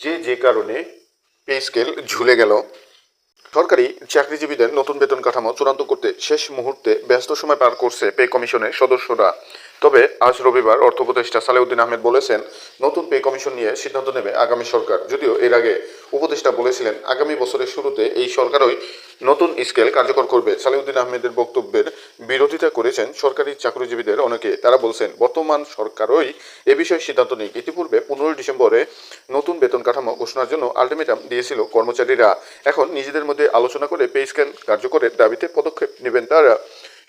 যে যে কারণে পে স্কেল ঝুলে গেল। সরকারি চাকরিজীবীদের নতুন বেতন কাঠামো চূড়ান্ত করতে শেষ মুহূর্তে ব্যস্ত সময় পার করছে পে কমিশনের সদস্যরা। তবে আজ রবিবার অর্থ উপদেষ্টা সালেউদ্দিন আহমেদ বলেছেন, নতুন পে কমিশন নিয়ে সিদ্ধান্ত নেবে আগামী সরকার। যদিও এর আগে উপদেষ্টা বলেছিলেন, আগামী বছরের শুরুতে এই সরকারই নতুন স্কেল কার্যকর করবে। সালেউদ্দিন আহমেদের বক্তব্যের বিরোধিতা করেছেন সরকারি চাকরিজীবীদের অনেকে। তারা বলছেন, বর্তমান সরকারই এ বিষয়ে সিদ্ধান্ত নেই ইতিপূর্বে পনেরোই ডিসেম্বরে নতুন বেতন কাঠামো ঘোষণার জন্য আলটিমেটাম দিয়েছিল কর্মচারীরা। এখন নিজেদের মধ্যে আলোচনা করে পে স্কেল কার্যকরের দাবিতে পদক্ষেপ নেবেন তারা।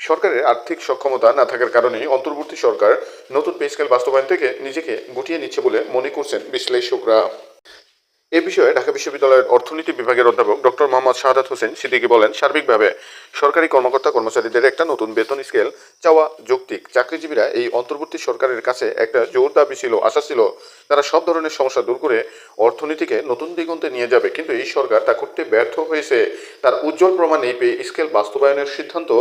সরকারের আর্থিক সক্ষমতা না থাকার কারণেই অন্তর্বর্তী সরকার নতুন পে স্কেল বাস্তবায়ন থেকে নিজেকে গুটিয়ে নিচ্ছে বলে মনে করছেন বিশ্লেষকরা। এ বিষয়ে ঢাকা বিশ্ববিদ্যালয়ের অর্থনীতি বিভাগের অধ্যাপক ডক্টর মোহাম্মদ শাহাদাত হোসেন সিদ্দিকী বলেন, সার্বিকভাবে সরকারি কর্মকর্তা কর্মচারীদের একটা নতুন বেতন স্কেল চাওয়া যৌক্তিক। চাকরিজীবীরা এই অন্তর্বর্তী সরকারের কাছে একটা জোর দাবি ছিল আশা ছিল তারা সব ধরনের সমস্যা দূর করে অর্থনীতিকে নতুন দিগন্তে নিয়ে যাবে। কিন্তু এই সরকার তা করতে ব্যর্থ হয়েছে। তার উজ্জ্বল প্রমাণ এই পে স্কেল বাস্তবায়নের সিদ্ধান্ত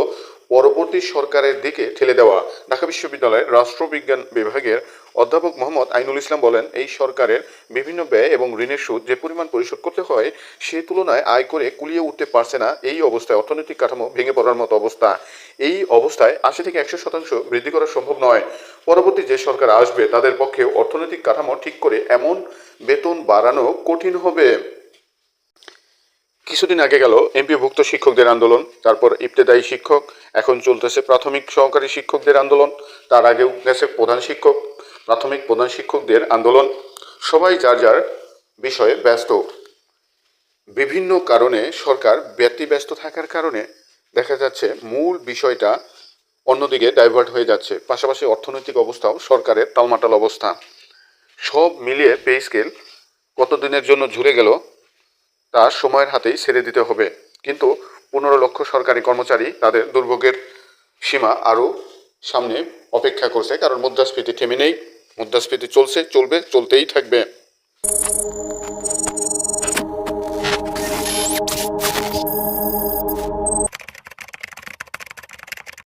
পরবর্তী সরকারের দিকে ঠেলে দেওয়া। ঢাকা বিশ্ববিদ্যালয়ের রাষ্ট্রবিজ্ঞান বিভাগের অধ্যাপক মোহাম্মদ আইনুল ইসলাম বলেন, এই সরকারের বিভিন্ন ব্যয় এবং ঋণের সুদ যে পরিমাণ পরিশোধ করতে হয়, সে তুলনায় আয় করে কুলিয়ে উঠতে পারছে না। এই অবস্থায় অর্থনৈতিক কাঠামো ভেঙে পড়ার মতো অবস্থা। এই অবস্থায় আশি থেকে একশো শতাংশ বৃদ্ধি করা সম্ভব নয়। পরবর্তী যে সরকার আসবে, তাদের পক্ষে অর্থনৈতিক কাঠামো ঠিক করে এমন বেতন বাড়ানো কঠিন হবে। কিছুদিন আগে গেল এমপিভুক্ত শিক্ষকদের আন্দোলন, তারপর ইবতেদায়ী শিক্ষক, এখন চলতেছে প্রাথমিক সহকারী শিক্ষকদের আন্দোলন, তার আগেও গেছে প্রধান শিক্ষক, প্রাথমিক প্রধান শিক্ষকদের আন্দোলন। সবাই যার যার বিষয়ে ব্যস্ত। বিভিন্ন কারণে সরকার ব্যতিব্যস্ত থাকার কারণে দেখা যাচ্ছে মূল বিষয়টা অন্যদিকে ডাইভার্ট হয়ে যাচ্ছে। পাশাপাশি অর্থনৈতিক অবস্থাও সরকারের টালমাটাল অবস্থা। সব মিলিয়ে পে স্কেল কতদিনের জন্য ঝুলে গেল, তা সময়ের হাতেই ছেড়ে দিতে হবে। কিন্তু পনেরো লক্ষ সরকারি কর্মচারী তাদের দুর্ভোগের সীমা আরও সামনে অপেক্ষা করছে, কারণ মুদ্রাস্ফীতি থেমে নেই। মুদ্রাস্ফীতি চলছে, চলবে, চলতেই থাকবে।